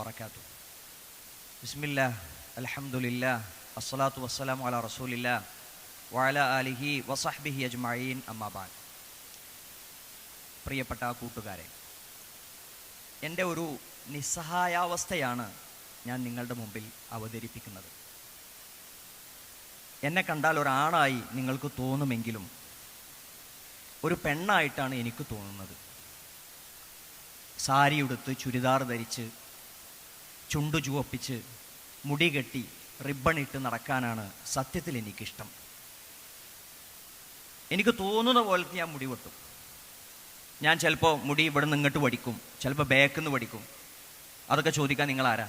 വബർക്കാത്തു ബിസ്മില്ല അലഹമുല്ല അസ്സലാത്തു വസ്സലാം അല റസൂലില്ല വാല അലിഹി വസഹ്ബിഹി അജ്മീൻ അമ്മാബാൻ പ്രിയപ്പെട്ട കൂട്ടുകാരെ എന്റെ ഒരു നിസ്സഹായാവസ്ഥയാണ് ഞാൻ നിങ്ങളുടെ മുമ്പിൽ അവതരിപ്പിക്കുന്നത്. എന്നെ കണ്ടാൽ ഒരാണായി നിങ്ങൾക്ക് തോന്നുമെങ്കിലും ഒരു പെണ്ണായിട്ടാണ് എനിക്ക് തോന്നുന്നത്. സാരി ഉടുത്ത് ചുരിദാർ ധരിച്ച് ചുണ്ടു ചുവപ്പിച്ച് മുടി കെട്ടി റിബ്ബൺ ഇട്ട് നടക്കാനാണ് സത്യത്തിൽ എനിക്കിഷ്ടം. എനിക്ക് തോന്നുന്ന പോലത്തെ ഞാൻ മുടി വെട്ടും. ഞാൻ ചിലപ്പോൾ മുടി ഇവിടെ നിന്ന് ഇങ്ങോട്ട് പഠിക്കും ചിലപ്പോൾ ബാക്കിൽ നിന്ന് പഠിക്കും അതൊക്കെ ചോദിക്കാൻ നിങ്ങൾ ആരാ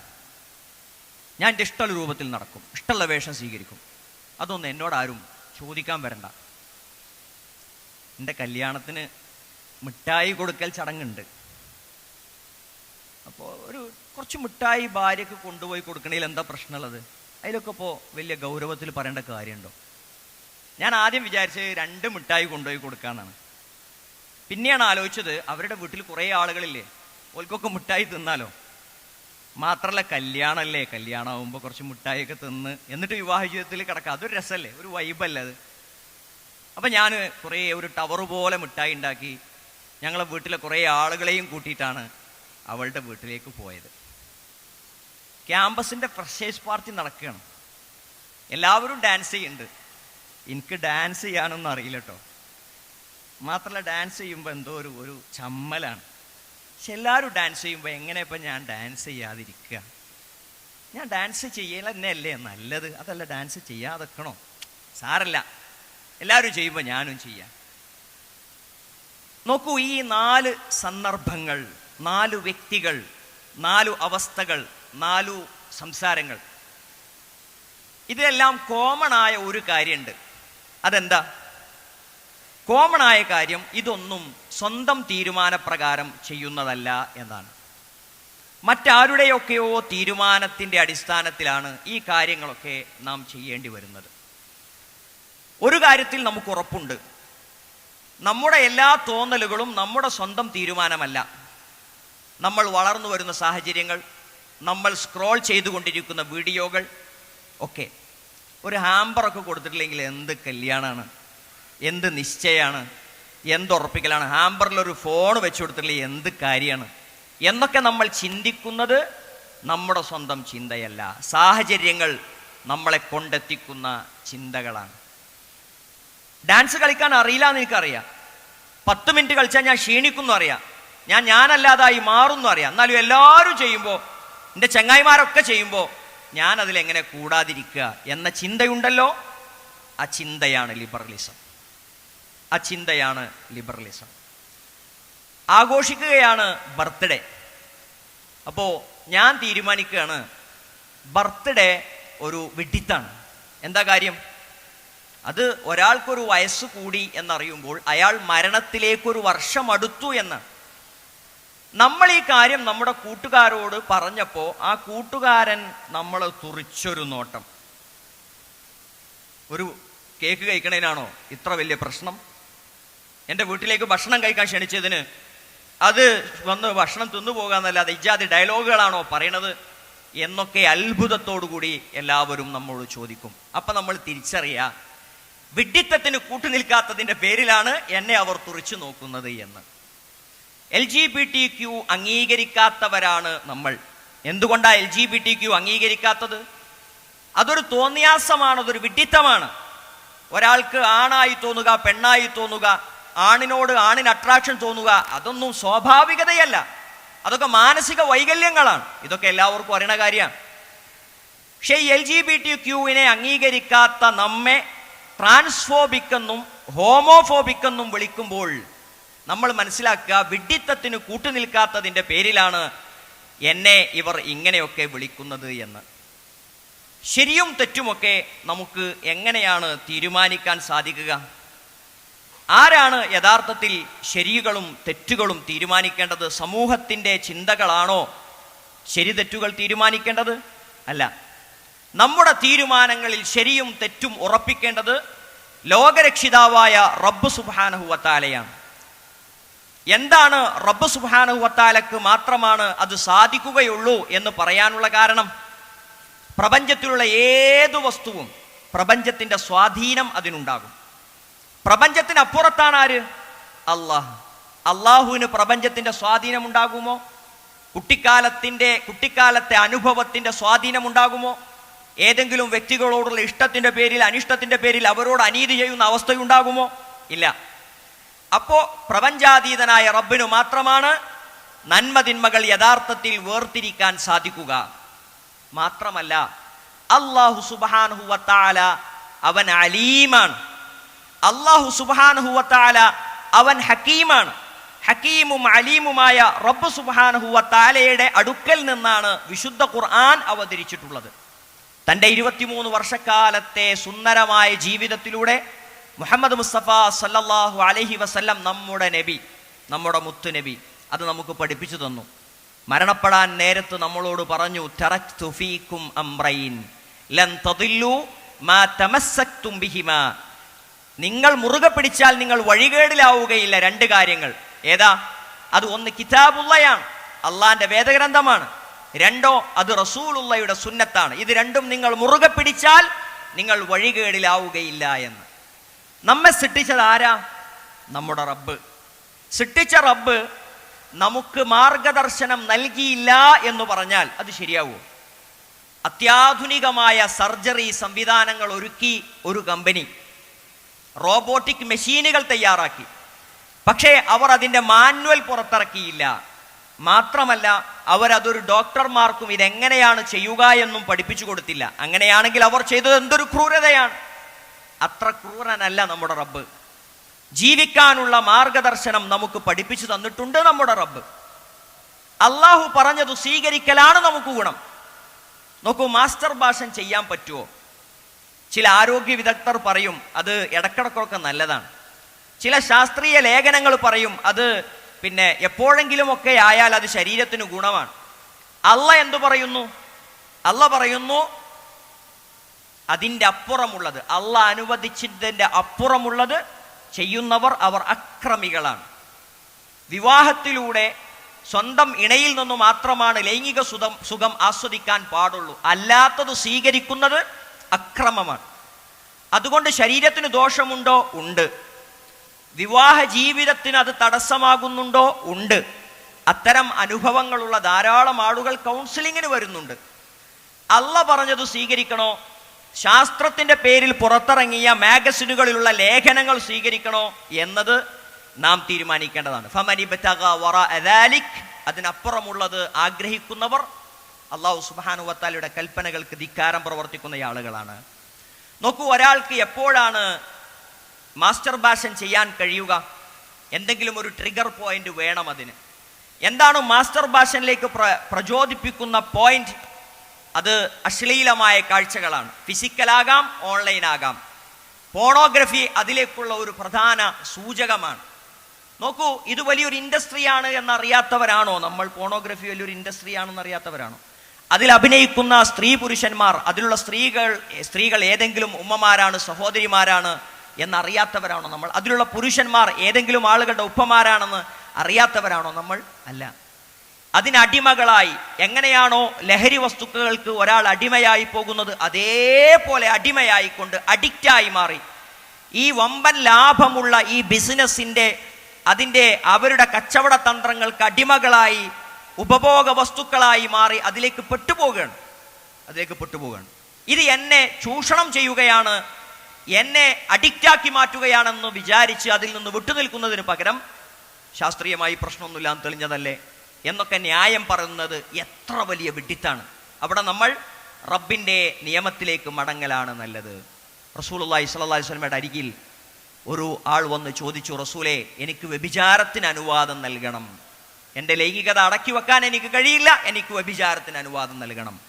ഞാൻ എന്റെ ഇഷ്ടമുള്ള രൂപത്തിൽ നടക്കും ഇഷ്ടമുള്ള വേഷം സ്വീകരിക്കും. അതൊന്നും എന്നോട് ആരും ചോദിക്കാൻ വരണ്ട. എന്റെ കല്യാണത്തിന് മിഠായി കൊടുക്കൽ ചടങ്ങുണ്ട്. അപ്പോൾ ഒരു കുറച്ച് മിഠായി ഭാര്യയ്ക്ക് കൊണ്ടുപോയി കൊടുക്കണതിൽ എന്താ പ്രശ്നമുള്ളത്? അതിലൊക്കെ ഇപ്പോൾ വലിയ ഗൗരവത്തിൽ പറയേണ്ട കാര്യമുണ്ടോ? ഞാൻ ആദ്യം വിചാരിച്ച് രണ്ട് മിഠായി കൊണ്ടുപോയി കൊടുക്കാനാണ് പിന്നെയാണ് ആലോചിച്ചത് അവരുടെ വീട്ടിൽ കുറേ ആളുകളില്ലേ ഓൽക്കൊക്കെ മിഠായി തിന്നാലോ? മാത്രല്ല കല്യാണമല്ലേ കല്യാണമാകുമ്പോൾ കുറച്ച് മിഠായിയൊക്കെ തിന്ന് എന്നിട്ട് വിവാഹ ജീവിതത്തിൽ കിടക്കാം. അതൊരു രസമല്ലേ ഒരു വൈബല്ലേ അത്? അപ്പം ഞാൻ കുറേ ഒരു ടവർ പോലെ മിഠായി ഉണ്ടാക്കി ഞങ്ങളെ വീട്ടിലെ കുറേ ആളുകളെയും കൂട്ടിയിട്ടാണ് അവളുടെ വീട്ടിലേക്ക് പോയത്. ക്യാമ്പസിന്റെ ഫ്രഷേഴ്സ് പാർട്ടി നടക്കുകയാണ്. എല്ലാവരും ഡാൻസ് ചെയ്യുന്നുണ്ട്. എനിക്ക് ഡാൻസ് ചെയ്യാനൊന്നും അറിയില്ല കേട്ടോ മാത്രമല്ല ഡാൻസ് ചെയ്യുമ്പോൾ എന്തോ ഒരു ഒരു ചമ്മലാണ്. പക്ഷെ എല്ലാവരും ഡാൻസ് ചെയ്യുമ്പോൾ എങ്ങനെ ഇപ്പം ഞാൻ ഡാൻസ് ചെയ്യാതിരിക്കുക? ഞാൻ ഡാൻസ് ചെയ്യല തന്നെയല്ലേ നല്ലത്. അതല്ല ഡാൻസ് ചെയ്യാതെക്കണോ? സാരല്ല. എല്ലാവരും ചെയ്യുമ്പോൾ ഞാനും ചെയ്യാം. നോക്കൂ ഈ നാല് സന്ദർഭങ്ങൾ നാല് വ്യക്തികൾ നാലു അവസ്ഥകൾ നാലു സംസാരങ്ങൾ. ഇതിലെല്ലാം കോമൺ ആയ ഒരു കാര്യമുണ്ട്. അതെന്താ? കോമൺ ആയ കാര്യം ഇതൊന്നും സ്വന്തം തീരുമാനപ്രകാരം ചെയ്യുന്നതല്ല എന്നാണ്. മറ്റാരുടെയൊക്കെയോ തീരുമാനത്തിന്റെ അടിസ്ഥാനത്തിലാണ് ഈ കാര്യങ്ങളൊക്കെ നാം ചെയ്യേണ്ടി വരുന്നത്. ഒരു കാര്യത്തിൽ നമുക്ക് ഉറപ്പുണ്ട്. നമ്മുടെ എല്ലാ തോന്നലുകളും നമ്മുടെ സ്വന്തം തീരുമാനമല്ല. നമ്മൾ വളർന്നു വരുന്ന സാഹചര്യങ്ങൾ നമ്മൾ സ്ക്രോൾ ചെയ്തുകൊണ്ടിരിക്കുന്ന വീഡിയോകൾ ഒക്കെ. ഒരു ഹാമ്പറൊക്കെ കൊടുത്തിട്ടില്ലെങ്കിൽ എന്ത് കല്യാണമാണ് എന്ത് നിശ്ചയമാണ് എന്തുറപ്പിക്കലാണ് ഹാമ്പറിലൊരു ഫോൺ വെച്ച് കൊടുത്തിട്ടില്ലെങ്കിൽ എന്ത് കാര്യമാണ് എന്നൊക്കെ നമ്മൾ ചിന്തിക്കുന്നത് നമ്മുടെ സ്വന്തം ചിന്തയല്ല. സാഹചര്യങ്ങൾ നമ്മളെ കൊണ്ടെത്തിക്കുന്ന ചിന്തകളാണ്. ഡാൻസ് കളിക്കാൻ അറിയില്ല എന്ന് എനിക്കറിയാം. പത്ത് മിനിറ്റ് കളിച്ചാൽ ഞാൻ ക്ഷീണിക്കുന്നു അറിയാം. ഞാൻ ഞാനല്ലാതായി മാറുന്നു അറിയാം. എന്നാലും എല്ലാവരും ചെയ്യുമ്പോൾ എന്റെ ചങ്ങായിമാരൊക്കെ ചെയ്യുമ്പോൾ ഞാൻ അതിലെങ്ങനെ കൂടാതിരിക്കുക എന്ന ചിന്തയുണ്ടല്ലോ? ആ ചിന്തയാണ് ലിബറലിസം. ആ ചിന്തയാണ് ലിബറലിസം. ആഘോഷിക്കുകയാണ് ബർത്ത്ഡേ. അപ്പോൾ ഞാൻ തീരുമാനിക്കുകയാണ് ബർത്ത്ഡേ ഒരു വിഡിത്താണ്. എന്താ കാര്യം? അത് ഒരാൾക്കൊരു വയസ്സ് കൂടി എന്നറിയുമ്പോൾ അയാൾ മരണത്തിലേക്കൊരു വർഷം അടുത്തു എന്ന്. നമ്മൾ ഈ കാര്യം നമ്മുടെ കൂട്ടുകാരോട് പറഞ്ഞപ്പോൾ ആ കൂട്ടുകാരൻ നമ്മൾ തുറിച്ചൊരു നോട്ടം. ഒരു കേക്ക് കഴിക്കണേനാണോ? ഇത്ര വലിയ പ്രശ്നം. എന്റെ വീട്ടിലേക്ക് ഭക്ഷണം കഴിക്കാൻ ക്ഷണിച്ചതിന് അത് വന്ന് ഭക്ഷണം തിന്നു പോകാന്നല്ലാതെ ഇജാതി ഡയലോഗുകളാണോ പറയണത് എന്നൊക്കെ അത്ഭുതത്തോടുകൂടി എല്ലാവരും നമ്മോട് ചോദിക്കും. അപ്പം നമ്മൾ തിരിച്ചറിയ വിഡ്ഢിത്തത്തിന് കൂട്ടുനിൽക്കാത്തതിന്റെ പേരിലാണ് എന്നെ അവർ തുറിച്ചു നോക്കുന്നത് എന്ന്. L G B T Q അംഗീകരിക്കാത്തവരാണ് നമ്മൾ. എന്തുകൊണ്ടാണ് L G B T Q അംഗീകരിക്കാത്തത്? അതൊരു തോന്നിയാസമാണ് അതൊരു വിഡിത്തമാണ്. ഒരാൾക്ക് ആണായി തോന്നുക പെണ്ണായി തോന്നുക ആണിനോട് ആണിന് അട്രാക്ഷൻ തോന്നുക അതൊന്നും സ്വാഭാവികതയല്ല. അതൊക്കെ മാനസിക വൈകല്യങ്ങളാണ്. ഇതൊക്കെ എല്ലാവർക്കും അറിയണ കാര്യമാണ്. പക്ഷേ എൽ ജി ബി ടി ക്യൂവിനെ അംഗീകരിക്കാത്ത നമ്മെ ട്രാൻസ്ഫോബിക് എന്നും ഹോമോഫോബിക് എന്നും വിളിക്കുമ്പോൾ നമ്മൾ മനസ്സിലാക്കുക വിഡ്ഢിത്തത്തിന് കൂട്ടുനിൽക്കാത്തതിന്റെ പേരിലാണ് എന്നെ ഇവർ ഇങ്ങനെയൊക്കെ വിളിക്കുന്നത് എന്ന്. ശരിയും തെറ്റുമൊക്കെ നമുക്ക് എങ്ങനെയാണ് തീരുമാനിക്കാൻ സാധിക്കുക? ആരാണ് യഥാർത്ഥത്തിൽ ശരികളും തെറ്റുകളും തീരുമാനിക്കേണ്ടത്? സമൂഹത്തിന്റെ ചിന്തകളാണോ ശരി തെറ്റുകൾ തീരുമാനിക്കേണ്ടത്? അല്ല. നമ്മുടെ തീരുമാനങ്ങളിൽ ശരിയും തെറ്റും ഉറപ്പിക്കേണ്ടത് ലോകരക്ഷിതാവായ റബ്ബ് സുബാനഹുവത്താലയാണ് എന്താണ് റബ്ബ് സുബാനുവത്താലക്ക് മാത്രമാണ് അത് സാധിക്കുകയുള്ളൂ എന്ന് പറയാനുള്ള കാരണം? പ്രപഞ്ചത്തിലുള്ള ഏതു വസ്തുവും പ്രപഞ്ചത്തിന്റെ സ്വാധീനം അതിനുണ്ടാകും. പ്രപഞ്ചത്തിന് അപ്പുറത്താണ് ആര് അള്ളാഹ്. അള്ളാഹുവിന് പ്രപഞ്ചത്തിന്റെ സ്വാധീനം ഉണ്ടാകുമോ കുട്ടിക്കാലത്തിന്റെ കുട്ടിക്കാലത്തെ അനുഭവത്തിന്റെ സ്വാധീനം ഉണ്ടാകുമോ ഏതെങ്കിലും വ്യക്തികളോടുള്ള ഇഷ്ടത്തിന്റെ പേരിൽ അനിഷ്ടത്തിന്റെ പേരിൽ അവരോട് അനീതി ചെയ്യുന്ന അവസ്ഥയുണ്ടാകുമോ? ഇല്ല. അപ്പോ പ്രപഞ്ചാതീതനായ റബ്ബിനു മാത്രമാണ് നന്മതിന്മകൾ യഥാർത്ഥത്തിൽ വേർതിരിക്കാൻ സാധിക്കുക. മാത്രമല്ല അള്ളാഹു സുബാൻഹുവത്താല അവൻ അലീമാണ്. അള്ളാഹു സുബാൻഹുവത്താല അവൻ ഹക്കീമാണ്. ഹക്കീമും അലീമുമായ റബ്ബ് സുബാനുഹുവത്താലയുടെ അടുക്കൽ നിന്നാണ് വിശുദ്ധ ഖുർആൻ അവതരിച്ചിട്ടുള്ളത്. തന്റെ ഇരുപത്തിമൂന്ന് വർഷക്കാലത്തെ സുന്ദരമായ ജീവിതത്തിലൂടെ മുഹമ്മദ് മുസ്തഫ സല്ലല്ലാഹു അലഹി വസല്ലം നമ്മുടെ നബി നമ്മുടെ മുത്തു നബി അത് നമുക്ക് പഠിപ്പിച്ചു തന്നു. മരണപ്പെടാൻ നേരത്ത് നമ്മളോട് പറഞ്ഞു തറക്തു ഫീക്കും അംറൈൻ ലൻ മാ തമസ്സക്തും നിങ്ങൾ മുറുകെ പിടിച്ചാൽ നിങ്ങൾ വഴികേടിലാവുകയില്ല. രണ്ട് കാര്യങ്ങൾ. ഏതാ? അത് ഒന്ന് കിതാബുള്ളയാണ്. അള്ളാന്റെ വേദഗ്രന്ഥമാണ്. രണ്ടോ അത് റസൂലുള്ളയുടെ സുന്നത്താണ്. ഇത് രണ്ടും നിങ്ങൾ മുറുകെ പിടിച്ചാൽ നിങ്ങൾ വഴികേടിലാവുകയില്ല എന്ന്. നമ്മെ സൃഷ്ടിച്ചത് ആരാ? നമ്മുടെ റബ്ബ്. സൃഷ്ടിച്ച റബ്ബ് നമുക്ക് മാർഗദർശനം നൽകിയില്ല എന്ന് പറഞ്ഞാൽ അത് ശരിയാവൂ? അത്യാധുനികമായ സർജറി സംവിധാനങ്ങൾ ഒരുക്കി ഒരു കമ്പനി റോബോട്ടിക് മെഷീനുകൾ തയ്യാറാക്കി. പക്ഷേ അവർ അതിന്റെ മാനുവൽ പുറത്തിറക്കിയില്ല. മാത്രമല്ല അവരതൊരു ഡോക്ടർമാർക്കും ഇതെങ്ങനെയാണ് ചെയ്യുക എന്നും പഠിപ്പിച്ചു കൊടുത്തില്ല. അങ്ങനെയാണെങ്കിൽ അവർ ചെയ്തത് എന്തൊരു ക്രൂരതയാണ്. അത്ര ക്രൂരനല്ല നമ്മുടെ റബ്ബ്. ജീവിക്കാനുള്ള മാർഗദർശനം നമുക്ക് പഠിപ്പിച്ചു തന്നിട്ടുണ്ട് നമ്മുടെ റബ്ബ്. അള്ളാഹു പറഞ്ഞത് സ്വീകരിക്കലാണ് നമുക്ക് ഗുണം. നോക്കൂ മാസ്റ്റർ ഭാഷൻ ചെയ്യാൻ പറ്റുമോ ചില ആരോഗ്യ വിദഗ്ധർ പറയും അത് ഇടക്കിടക്കൊക്കെ നല്ലതാണ്. ചില ശാസ്ത്രീയ ലേഖനങ്ങൾ പറയും അത് പിന്നെ എപ്പോഴെങ്കിലുമൊക്കെ ആയാൽ അത് ശരീരത്തിന് ഗുണമാണ്. അല്ല എന്തു പറയുന്നു? അല്ല പറയുന്നു അതിന്റെ അപ്പുറമുള്ളത്. അല്ല അനുവദിച്ചതിന്റെ അപ്പുറമുള്ളത് ചെയ്യുന്നവർ അവർ അക്രമികളാണ്. വിവാഹത്തിലൂടെ സ്വന്തം ഇണയിൽ നിന്നു മാത്രമാണ് ലൈംഗിക സുഖം സുഖം ആസ്വദിക്കാൻ പാടുള്ളൂ. അല്ലാത്തത് സ്വീകരിക്കുന്നത് അക്രമമാണ്. അതുകൊണ്ട് ശരീരത്തിന് ദോഷമുണ്ടോ? ഉണ്ട്. വിവാഹ ജീവിതത്തിന് അത് തടസ്സമാകുന്നുണ്ടോ? ഉണ്ട്. അത്തരം അനുഭവങ്ങളുള്ള ധാരാളം ആളുകൾ കൗൺസിലിങ്ങിന് വരുന്നുണ്ട്. അല്ല പറഞ്ഞത് സ്വീകരിക്കണോ? ശാസ്ത്രത്തിന്റെ പേരിൽ പുറത്തിറങ്ങിയ മാഗസിനുകളിലുള്ള ലേഖനങ്ങൾ സ്വീകരിക്കണോ എന്നത് നാം തീരുമാനിക്കേണ്ടതാണ്. അതിനപ്പുറമുള്ളത് ആഗ്രഹിക്കുന്നവർ അള്ളാഹു സുബാനുവത്താലയുടെ കൽപ്പനകൾക്ക് ധിക്കാരം പ്രവർത്തിക്കുന്ന ആളുകളാണ്. നോക്കൂ ഒരാൾക്ക് എപ്പോഴാണ് മാസ്റ്റർ ഭാഷൻ ചെയ്യാൻ കഴിയുക? എന്തെങ്കിലും ഒരു ട്രിഗർ പോയിന്റ് വേണം അതിന്. എന്താണ് മാസ്റ്റർ ഭാഷനിലേക്ക് പ്ര പ്രചോദിപ്പിക്കുന്ന പോയിന്റ്? അത് അശ്ലീലമായ കാഴ്ചകളാണ്. ഫിസിക്കലാകാം ഓൺലൈൻ ആകാം. പോണോഗ്രഫി അതിലേക്കുള്ള ഒരു പ്രധാന സൂചകമാണ്. നോക്കൂ ഇത് വലിയൊരു ഇൻഡസ്ട്രിയാണ് എന്നറിയാത്തവരാണോ? നമ്മൾ പോണോഗ്രഫി വലിയൊരു ഇൻഡസ്ട്രി ആണെന്ന് അറിയാത്തവരാണോ? അതിൽ അഭിനയിക്കുന്ന സ്ത്രീ പുരുഷന്മാർ അതിലുള്ള സ്ത്രീകൾ സ്ത്രീകൾ ഏതെങ്കിലും ഉമ്മമാരാണ് സഹോദരിമാരാണ് എന്നറിയാത്തവരാണോ നമ്മൾ? അതിലുള്ള പുരുഷന്മാർ ഏതെങ്കിലും ആളുകളുടെ ഉപ്പമാരാണെന്ന് അറിയാത്തവരാണോ നമ്മൾ? അല്ല. അതിനടിമകളായി. എങ്ങനെയാണോ ലഹരി വസ്തുക്കൾക്ക് ഒരാൾ അടിമയായി പോകുന്നത് അതേപോലെ അടിമയായിക്കൊണ്ട് അഡിക്റ്റായി മാറി. ഈ വമ്പൻ ലാഭമുള്ള ഈ ബിസിനസ്സിന്റെ അതിന്റെ അവരുടെ കച്ചവട തന്ത്രങ്ങൾക്ക് അടിമകളായി ഉപഭോഗ വസ്തുക്കളായി മാറി അതിലേക്ക് പെട്ടുപോവുകയാണ്. അതിലേക്ക് പെട്ടുപോവുകയാണ്. ഇത് എന്നെ ചൂഷണം ചെയ്യുകയാണ് എന്നെ അഡിക്റ്റാക്കി മാറ്റുകയാണെന്ന് വിചാരിച്ച് അതിൽ നിന്ന് വിട്ടുനിൽക്കുന്നതിന് പകരം ശാസ്ത്രീയമായി പ്രശ്നമൊന്നുമില്ല തെളിഞ്ഞതല്ലേ? എന്നൊക്കെ ന്യായം പറയുന്നത് എത്ര വലിയ വിഡിത്താണ്. അവിടെ നമ്മൾ റബ്ബിന്റെ നിയമത്തിലേക്ക് മടങ്ങലാണ് നല്ലത്. റസൂലുള്ളാഹി സ്വല്ലല്ലാഹി സ്വലമയുടെ അരികിൽ ഒരു ആൾ വന്ന് ചോദിച്ചു റസൂലെ എനിക്ക് വ്യഭിചാരത്തിന് അനുവാദം നൽകണം. എന്റെ ലൈംഗികത അടക്കി വെക്കാൻ എനിക്ക് കഴിയില്ല എനിക്ക് വ്യഭിചാരത്തിന് അനുവാദം നൽകണം.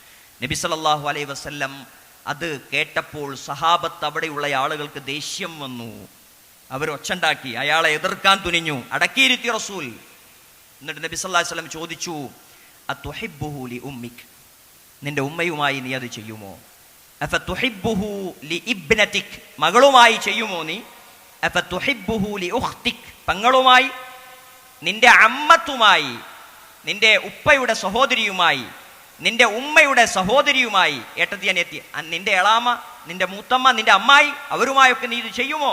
നബി സല്ലാഹു അലൈ വസ്ല്ലം അത് കേട്ടപ്പോൾ സഹാബത്ത് അവിടെയുള്ള ആളുകൾക്ക് ദേഷ്യം വന്നു. അവർ ഒച്ചണ്ടാക്കി അയാളെ എതിർക്കാൻ തുനിഞ്ഞു. അടക്കിയിരുത്തി റസൂൽ. എന്നിട്ട് നബി സല്ലല്ലാഹു അലൈഹി വസല്ലം ചോദിച്ചു അത്വഹിബുഹുലി ഉമ്മിക്? നിന്റെ ഉമ്മയുമായി നീ അത് ചെയ്യുമോ? അഫ തുഹിബ്ബുഹു ലി ഇബ്നറ്റിക് മകളുമായി ചെയ്യുമോ നീ? അഫ തുഹിബ്ബുഹു ലി ഉഖ്തിക്? പങ്ങളുമായി നിന്റെ അമ്മത്തുമായി നിന്റെ ഉപ്പയുടെ സഹോദരിയുമായി നിന്റെ ഉമ്മയുടെ സഹോദരിയുമായി ഏട്ടത്തി അനിയത്തി നിന്റെ എളാമ നിന്റെ മൂത്തമ്മ നിന്റെ അമ്മായി അവരുമായൊക്കെ നീ ഇത് ചെയ്യുമോ?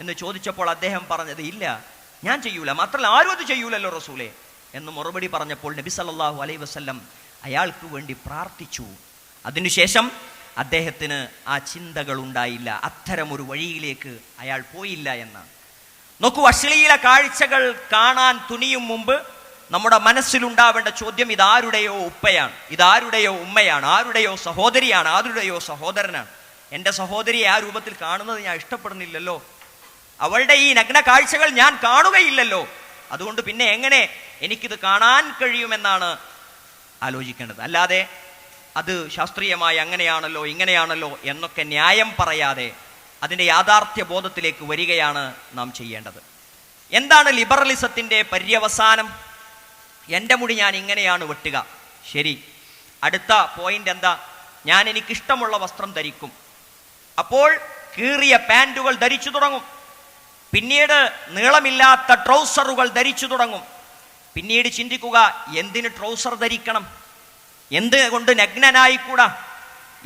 എന്ന് ചോദിച്ചപ്പോൾ അദ്ദേഹം പറഞ്ഞത് ഇല്ല ഞാൻ ചെയ്യൂല. മാത്രമല്ല ആരും അത് ചെയ്യൂലല്ലോ റസൂലേ. എന്ന് മറുപടി പറഞ്ഞപ്പോൾ നബി സല്ലാഹു അലൈ വസ്ല്ലം അയാൾക്ക് വേണ്ടി പ്രാർത്ഥിച്ചു. അതിനുശേഷം അദ്ദേഹത്തിന് ആ ചിന്തകൾ ഉണ്ടായില്ല. അത്തരമൊരു വഴിയിലേക്ക് അയാൾ പോയില്ല എന്നാണ് നോക്കൂ അശ്ലീല കാഴ്ചകൾ കാണാൻ തുനിയും മുമ്പ് നമ്മുടെ മനസ്സിലുണ്ടാവേണ്ട ചോദ്യം ഇതാരുടെയോ ഉപ്പയാണ്? ഇതാരുടെയോ ഉമ്മയാണ്? ആരുടെയോ സഹോദരിയാണ്? ആരുടെയോ സഹോദരനാണ്? എന്റെ സഹോദരിയെ ആ രൂപത്തിൽ കാണുന്നത് ഞാൻ ഇഷ്ടപ്പെടുന്നില്ലല്ലോ. അവളുടെ ഈ നഗ്ന കാഴ്ചകൾ ഞാൻ കാണുകയില്ലല്ലോ. അതുകൊണ്ട് പിന്നെ എങ്ങനെ എനിക്കിത് കാണാൻ കഴിയുമെന്നാണ് ആലോചിക്കേണ്ടത്. അല്ലാതെ അത് ശാസ്ത്രീയമായി അങ്ങനെയാണല്ലോ ഇങ്ങനെയാണല്ലോ എന്നൊക്കെ ന്യായം പറയാതെ അതിന്റെ യാഥാർത്ഥ്യ ബോധത്തിലേക്ക് വരികയാണ് നാം ചെയ്യേണ്ടത്. എന്താണ് ലിബറലിസത്തിന്റെ പര്യവസാനം? എന്റെ മുടി ഞാൻ ഇങ്ങനെയാണ് വെട്ടുക. ശരി. അടുത്ത പോയിന്റ് എന്താ? ഞാൻ എനിക്കിഷ്ടമുള്ള വസ്ത്രം ധരിക്കും. അപ്പോൾ കീറിയ പാന്റുകൾ ധരിച്ചു തുടങ്ങും. പിന്നീട് നീളമില്ലാത്ത ട്രൗസറുകൾ ധരിച്ചു തുടങ്ങും. പിന്നീട് ചിന്തിക്കുക എന്തിന് ട്രൗസർ ധരിക്കണം? എന്തുകൊണ്ട് നഗ്നനായിക്കൂടാ?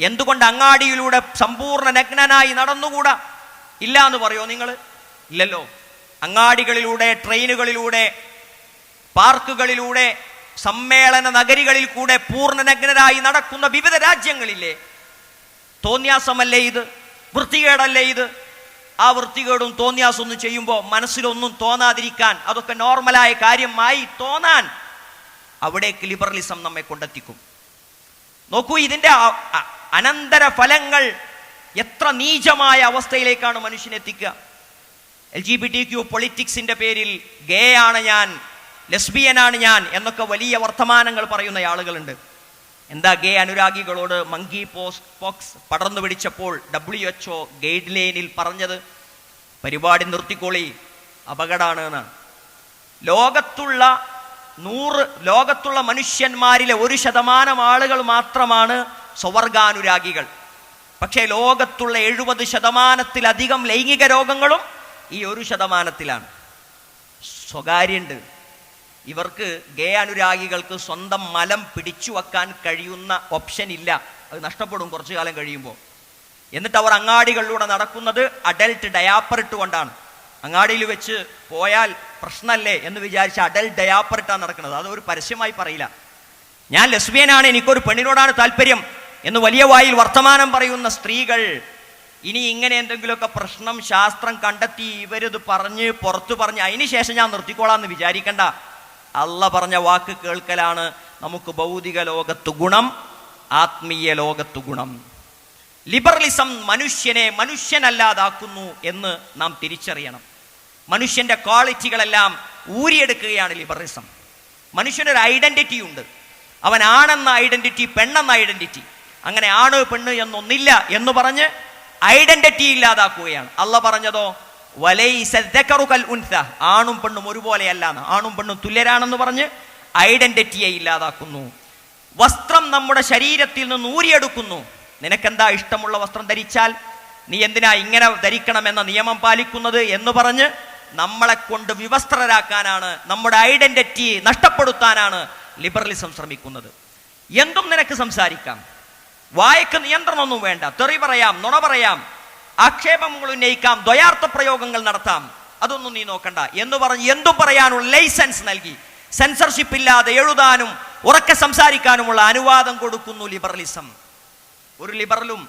എന്തുകൊണ്ട് അങ്ങാടിയിലൂടെ സമ്പൂർണ നഗ്നനായി നടന്നുകൂടാ? ഇല്ല എന്ന് പറയോ നിങ്ങൾ ഇല്ലല്ലോ. അങ്ങാടികളിലൂടെ ട്രെയിനുകളിലൂടെ പാർക്കുകളിലൂടെ സമ്മേളന നഗരികളിൽ കൂടെ പൂർണ നഗ്നരായി നടക്കുന്ന വിവിധ രാജ്യങ്ങളില്ലേ? തോന്നിയാസമല്ലേ ഇത്? വൃത്തികേടല്ലേ ഇത്? ആ വൃത്തികേടും തോന്നിയാസൊന്നും ചെയ്യുമ്പോൾ മനസ്സിലൊന്നും തോന്നാതിരിക്കാൻ അതൊക്കെ നോർമലായ കാര്യമായി തോന്നാൻ അവിടേക്ക് ലിബറലിസം നമ്മെ കൊണ്ടെത്തിക്കും. നോക്കൂ അ- അനന്തര ഫലങ്ങൾ എത്ര നീചമായ അവസ്ഥയിലേക്കാണ് മനുഷ്യനെത്തിക്കുക L G B T Q പൊളിറ്റിക്സിന്റെ പേരിൽ ഗേ ആണ് ഞാൻ ലെസ്ബിയനാണ് ഞാൻ എന്നൊക്കെ വലിയ വർത്തമാനങ്ങൾ പറയുന്ന ആളുകളുണ്ട്. എന്താ ഗേ അനുരാഗികളോട് മങ്കി പോസ് പോക്സ് പടർന്നു പിടിച്ചപ്പോൾ ഡബ്ല്യു എച്ച് ഒ ഗൈഡ് ലൈനിൽ പറഞ്ഞത് പരിപാടി നിർത്തിക്കോളി അപകടമാണ് എന്നാണ്. ലോകത്തുള്ള നൂറ് ലോകത്തുള്ള മനുഷ്യന്മാരിലെ ഒരു ശതമാനം ആളുകൾ മാത്രമാണ് സ്വവർഗാനുരാഗികൾ. പക്ഷേ ലോകത്തുള്ള എഴുപത് ശതമാനത്തിലധികം ലൈംഗിക രോഗങ്ങളും ഈ ഒരു ശതമാനത്തിലാണ്. സ്വകാര്യണ്ട്. ഇവർക്ക് ഗേ അനുരാഗികൾക്ക് സ്വന്തം മലം പിടിച്ചു വെക്കാൻ കഴിയുന്ന ഓപ്ഷൻ ഇല്ല. അത് നഷ്ടപ്പെടും കുറച്ചു കാലം കഴിയുമ്പോൾ. എന്നിട്ട് അവർ അങ്ങാടികളിലൂടെ നടക്കുന്നത് അഡൽട്ട് ഡയാപ്പർ ഇട്ടുകൊണ്ടാണ് അങ്ങാടിയിൽ വെച്ച് പോയാൽ പ്രശ്നമല്ലേ എന്ന് വിചാരിച്ച് അഡൽട്ട് ഡയാപ്പർ ഇട്ടാണ് നടക്കുന്നത്. അത് ഒരു പരസ്യമായി പറയില്ല. ഞാൻ ലെസ്ബിയനാണ് എനിക്കൊരു പെണ്ണിനോടാണ് താല്പര്യം എന്ന് വലിയ വായിൽ വർത്തമാനം പറയുന്ന സ്ത്രീകൾ ഇനി ഇങ്ങനെ എന്തെങ്കിലുമൊക്കെ പ്രശ്നം ശാസ്ത്രം കണ്ടെത്തി ഇവരിത് പറഞ്ഞ് പുറത്തു പറഞ്ഞ് അതിന് ശേഷം ഞാൻ നിർത്തിക്കോളാന്ന് വിചാരിക്കണ്ട. അല്ല പറഞ്ഞ വാക്ക് കേൾക്കലാണ് നമുക്ക് ഭൗതിക ലോകത്ത് ഗുണം ആത്മീയ ലോകത്ത് ഗുണം. ലിബറലിസം മനുഷ്യനെ മനുഷ്യനല്ലാതാക്കുന്നു എന്ന് നാം തിരിച്ചറിയണം. മനുഷ്യന്റെ ക്വാളിറ്റികളെല്ലാം ഊരിയെടുക്കുകയാണ് ലിബറലിസം മനുഷ്യനൊരു ഐഡന്റിറ്റി ഉണ്ട്. അവൻ ആണെന്ന ഐഡന്റിറ്റി പെണ്ണെന്ന ഐഡന്റിറ്റി അങ്ങനെ ആണ് പെണ്ണ് എന്നൊന്നില്ല എന്ന് പറഞ്ഞ് ഐഡന്റിറ്റി ഇല്ലാതാക്കുകയാണ്. അല്ല പറഞ്ഞതോ ആണും പെണ്ണും ഒരുപോലെയല്ല. ആണും പെണ്ണും തുല്യരാണെന്ന് പറഞ്ഞ് ഐഡന്റിറ്റിയെ ഇല്ലാതാക്കുന്നു. വസ്ത്രം നമ്മുടെ ശരീരത്തിൽ നിന്ന് ഊരിയെടുക്കുന്നു. നിനക്കെന്താ ഇഷ്ടമുള്ള വസ്ത്രം ധരിച്ചാൽ? നീ എന്തിനാ ഇങ്ങനെ ധരിക്കണമെന്ന നിയമം പാലിക്കുന്നത് എന്ന് പറഞ്ഞ് നമ്മളെ കൊണ്ട് വിവസ്ത്രരാക്കാനാണ് നമ്മുടെ ഐഡന്റിറ്റി നഷ്ടപ്പെടുത്താനാണ് ലിബറലിസം ശ്രമിക്കുന്നത്. എന്തും നിനക്ക് സംസാരിക്കാം. വായക്ക് നിയന്ത്രണമൊന്നും വേണ്ട. തെറി പറയാം നുണ പറയാം. ആക്ഷേപങ്ങൾ ഉന്നയിക്കാം ദ്വയാർത്ഥ പ്രയോഗങ്ങൾ നടത്താം. അതൊന്നും നീ നോക്കണ്ട. എന്ന് പറഞ്ഞ് എന്തു പറയാനുള്ള ലൈസൻസ് നൽകി. സെൻസർഷിപ്പ് ഇല്ലാതെ എഴുതാനും ഉറക്കെ സംസാരിക്കാനുമുള്ള അനുവാദം കൊടുക്കുന്നു ലിബറലിസം. ഒരു ലിബറലും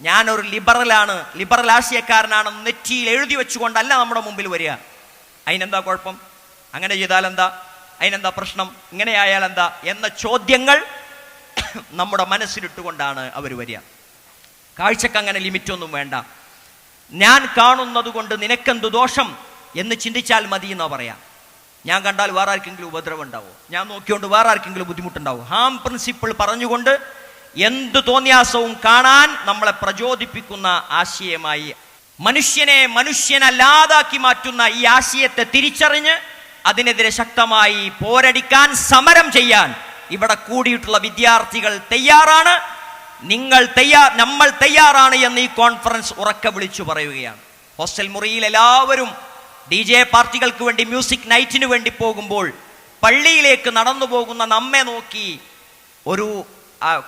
ഞാനൊരു ലിബറലാണ് ലിബറൽ ആശയക്കാരനാണെന്ന് നെറ്റിയിൽ എഴുതി വെച്ചുകൊണ്ടല്ല നമ്മുടെ മുമ്പിൽ വരിക. അതിനെന്താ കുഴപ്പം? അങ്ങനെ ചെയ്താൽ എന്താ അതിനെന്താ പ്രശ്നം? ഇങ്ങനെ ആയാൽ എന്താ എന്ന ചോദ്യങ്ങൾ നമ്മുടെ മനസ്സിലിട്ടുകൊണ്ടാണ് അവർ വരിക. കാഴ്ചക്ക് അങ്ങനെ ലിമിറ്റൊന്നും വേണ്ട. ഞാൻ കാണുന്നത് കൊണ്ട് നിനക്കെന്ത് ദോഷം എന്ന് ചിന്തിച്ചാൽ മതി എന്നാ പറയാം. ഞാൻ കണ്ടാൽ വേറെ ആർക്കെങ്കിലും ഉപദ്രവം ഉണ്ടാവും? ഞാൻ നോക്കിയോണ്ട് വേറെ ആർക്കെങ്കിലും ബുദ്ധിമുട്ടുണ്ടാവും? ഹാം പ്രിൻസിപ്പിൾ പറഞ്ഞുകൊണ്ട് എന്ത് തോന്നിയാസവും കാണാൻ നമ്മളെ പ്രചോദിപ്പിക്കുന്ന ആശയമായി മനുഷ്യനെ മനുഷ്യനല്ലാതാക്കി മാറ്റുന്ന ഈ ആശയത്തെ തിരിച്ചറിഞ്ഞ് അതിനെതിരെ ശക്തമായി പോരടിക്കാൻ സമരം ചെയ്യാൻ ഇവിടെ കൂടിയിട്ടുള്ള വിദ്യാർത്ഥികൾ തയ്യാറാണ്. നിങ്ങൾ തയ്യാർ നമ്മൾ തയ്യാറാണ് എന്ന് ഈ കോൺഫറൻസ് ഉറക്കെ വിളിച്ചു പറയുകയാണ്. ഹോസ്റ്റൽ മുറിയിൽ എല്ലാവരും ഡി ജെ പാർട്ടികൾക്ക് വേണ്ടി മ്യൂസിക് നൈറ്റിന് വേണ്ടി പോകുമ്പോൾ പള്ളിയിലേക്ക് നടന്നു പോകുന്ന നമ്മെ നോക്കി ഒരു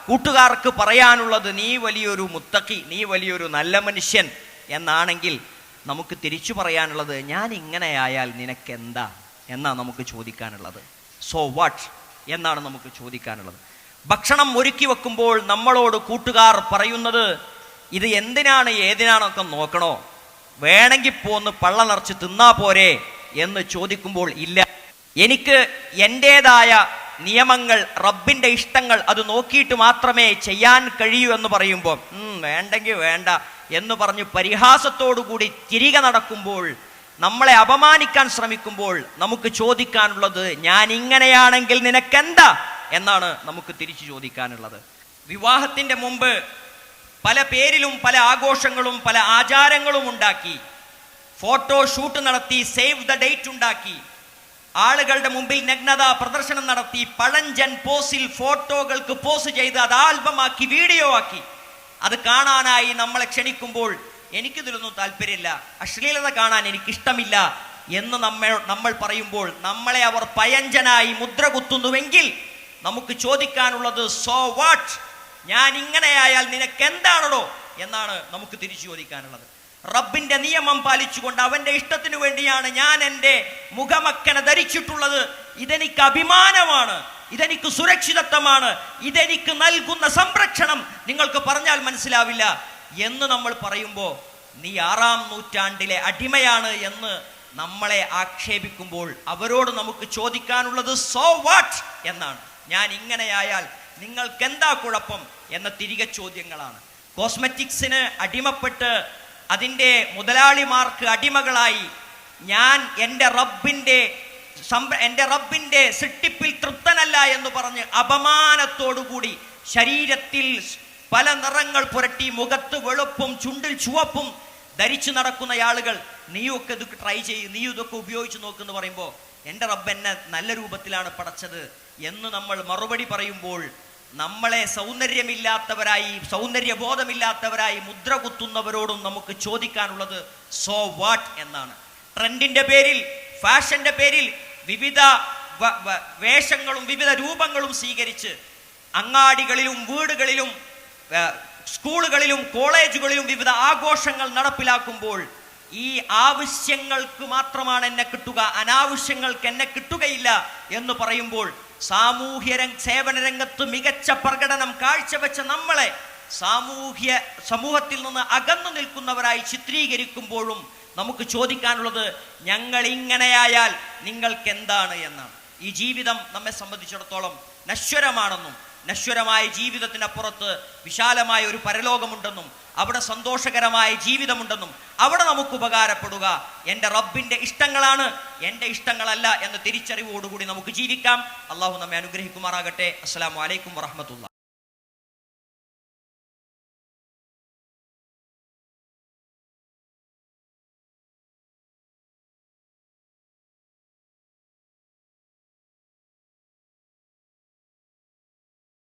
കൂട്ടുകാർക്ക് പറയാനുള്ളത് നീ വലിയൊരു മുത്തക്കി നീ വലിയൊരു നല്ല മനുഷ്യൻ എന്നാണെങ്കിൽ നമുക്ക് തിരിച്ചു പറയാനുള്ളത് ഞാൻ ഇങ്ങനെയായാൽ നിനക്കെന്താ? എന്നാണ് നമുക്ക് ചോദിക്കാനുള്ളത്. സോ വാട്ട് എന്നാണ് നമുക്ക് ചോദിക്കാനുള്ളത്. ഭക്ഷണം ഒരുക്കി വെക്കുമ്പോൾ നമ്മളോട് കൂട്ടുകാർ പറയുന്നത് ഇത് എന്തിനാണ് ഏതിനാണൊക്കെ നോക്കണോ? വേണമെങ്കിൽ പോന്ന് പള്ള നിറച്ച് തിന്നാ പോരെ? എന്ന് ചോദിക്കുമ്പോൾ ഇല്ല. എനിക്ക് എന്റെതായ നിയമങ്ങൾ റബ്ബിന്റെ ഇഷ്ടങ്ങൾ അത് നോക്കിയിട്ട് മാത്രമേ ചെയ്യാൻ കഴിയൂ എന്ന് പറയുമ്പോൾ "ഉം, വേണ്ടെങ്കിൽ വേണ്ട. എന്ന് പറഞ്ഞ് പരിഹാസത്തോടുകൂടി തിരികെ നടക്കുമ്പോൾ നമ്മളെ അപമാനിക്കാൻ ശ്രമിക്കുമ്പോൾ നമുക്ക് ചോദിക്കാനുള്ളത് ഞാൻ ഇങ്ങനെയാണെങ്കിൽ നിനക്കെന്താ? എന്നാണ് നമുക്ക് തിരിച്ചു ചോദിക്കാനുള്ളത്. വിവാഹത്തിന്റെ മുമ്പ് പല പേരിലും പല ആഘോഷങ്ങളും പല ആചാരങ്ങളും ഉണ്ടാക്കി. ഫോട്ടോ ഷൂട്ട് നടത്തി സേവ് ദ ഡേറ്റ് ഉണ്ടാക്കി. ആളുകളുടെ മുമ്പിൽ നഗ്നത പ്രദർശനം നടത്തി പഴഞ്ചൻ പോസിൽ ഫോട്ടോകൾക്ക് പോസ് ചെയ്ത് അത് ആൽബമാക്കി വീഡിയോ ആക്കി. അത് കാണാനായി നമ്മളെ ക്ഷണിക്കുമ്പോൾ എനിക്കിതിലൊന്നും താല്പര്യമില്ല അശ്ലീലത കാണാൻ എനിക്കിഷ്ടമില്ല എന്ന് നമ്മൾ നമ്മൾ പറയുമ്പോൾ നമ്മളെ അവർ പയഞ്ചനായി മുദ്ര കുത്തുന്നുവെങ്കിൽ നമുക്ക് ചോദിക്കാനുള്ളത് സോ വാട്ട് ഞാൻ ഇങ്ങനെയായാൽ നിനക്ക് എന്താണോ എന്നാണ് നമുക്ക് തിരിച്ചു ചോദിക്കാനുള്ളത്. റബ്ബിന്റെ നിയമം പാലിച്ചുകൊണ്ട് അവന്റെ ഇഷ്ടത്തിനു വേണ്ടിയാണ് ഞാൻ എന്റെ മുഖമക്കനെ ധരിച്ചിട്ടുള്ളത്. ഇതെനിക്ക് അഭിമാനമാണ് ഇതെനിക്ക് സുരക്ഷിതത്വമാണ് ഇതെനിക്ക് നൽകുന്ന സംരക്ഷണം. നിങ്ങൾക്ക് പറഞ്ഞാൽ മനസ്സിലാവില്ല. എന്ന് നമ്മൾ പറയുമ്പോൾ നീ ആറാം നൂറ്റാണ്ടിലെ അടിമയാണ് എന്ന് നമ്മളെ ആക്ഷേപിക്കുമ്പോൾ അവരോട് നമുക്ക് ചോദിക്കാനുള്ളത് സോ വാട്ട് എന്നാണ്. ഞാൻ ഇങ്ങനെയായാൽ നിങ്ങൾക്ക് എന്താ കുഴപ്പം എന്ന തിരികെ ചോദ്യങ്ങളാണ്. കോസ്മെറ്റിക്സിന് അടിമപ്പെട്ട് അതിന്റെ മുതലാളിമാർക്ക് അടിമകളായി ഞാൻ എന്റെ റബ്ബിന്റെ എന്റെ റബ്ബിന്റെ സിട്ടിപ്പിൽ തൃപ്തനല്ല എന്ന് പറഞ്ഞ് അപമാനത്തോടുകൂടി ശരീരത്തിൽ പല നിറങ്ങൾ പുരട്ടി മുഖത്ത് വെളുപ്പും ചുണ്ടിൽ ചുവപ്പും ധരിച്ചു നടക്കുന്ന ആളുകൾ നീയൊക്കെ ഇതൊക്കെ ട്രൈ ചെയ്യും നീ ഇതൊക്കെ ഉപയോഗിച്ച് നോക്കുന്നു പറയുമ്പോൾ എന്റെ റബ്ബ് എന്നെ നല്ല രൂപത്തിലാണ് പടച്ചത്. എന്ന് നമ്മൾ മറുപടി പറയുമ്പോൾ നമ്മളെ സൗന്ദര്യമില്ലാത്തവരായി സൗന്ദര്യബോധമില്ലാത്തവരായി മുദ്ര കുത്തുന്നവരോടും നമുക്ക് ചോദിക്കാനുള്ളത് സോ വാട്ട് എന്നാണ്. ട്രെൻഡിന്റെ പേരിൽ ഫാഷന്റെ പേരിൽ വിവിധ വേഷങ്ങളും വിവിധ രൂപങ്ങളും സ്വീകരിച്ച് അങ്ങാടികളിലും വീടുകളിലും സ്കൂളുകളിലും കോളേജുകളിലും വിവിധ ആഘോഷങ്ങൾ നടപ്പിലാക്കുമ്പോൾ ഈ ആവശ്യങ്ങൾക്ക് മാത്രമാണ് എന്നെ കിട്ടുക അനാവശ്യങ്ങൾക്ക് എന്നെ കിട്ടുകയില്ല എന്ന് പറയുമ്പോൾ സാമൂഹ്യ സേവന രംഗത്ത് മികച്ച പ്രകടനം കാഴ്ചവെച്ച നമ്മളെ സാമൂഹ്യ സമൂഹത്തിൽ നിന്ന് അകന്നു നിൽക്കുന്നവരായി ചിത്രീകരിക്കുമ്പോഴും നമുക്ക് ചോദിക്കാനുള്ളത് ഞങ്ങൾ ഇങ്ങനെയായാൽ നിങ്ങൾക്ക് എന്താണ് എന്നാണ് ഈ ജീവിതം നമ്മെ സംബന്ധിച്ചിടത്തോളം നശ്വരമാണെന്നും നശ്വരമായ ജീവിതത്തിനപ്പുറത്ത് വിശാലമായ ഒരു പരലോകമുണ്ടെന്നും അവിടെ സന്തോഷകരമായ ജീവിതമുണ്ടെന്നും അവിടെ നമുക്ക് ഉപകാരപ്പെടുക. എന്റെ റബ്ബിന്റെ ഇഷ്ടങ്ങളാണ് എന്റെ ഇഷ്ടങ്ങളല്ല എന്ന തിരിച്ചറിവോടുകൂടി നമുക്ക് ജീവിക്കാം. അള്ളാഹു നമ്മെ അനുഗ്രഹിക്കുമാറാകട്ടെ. അസ്സാം വലൈക്കും വറഹമത്തുള്ള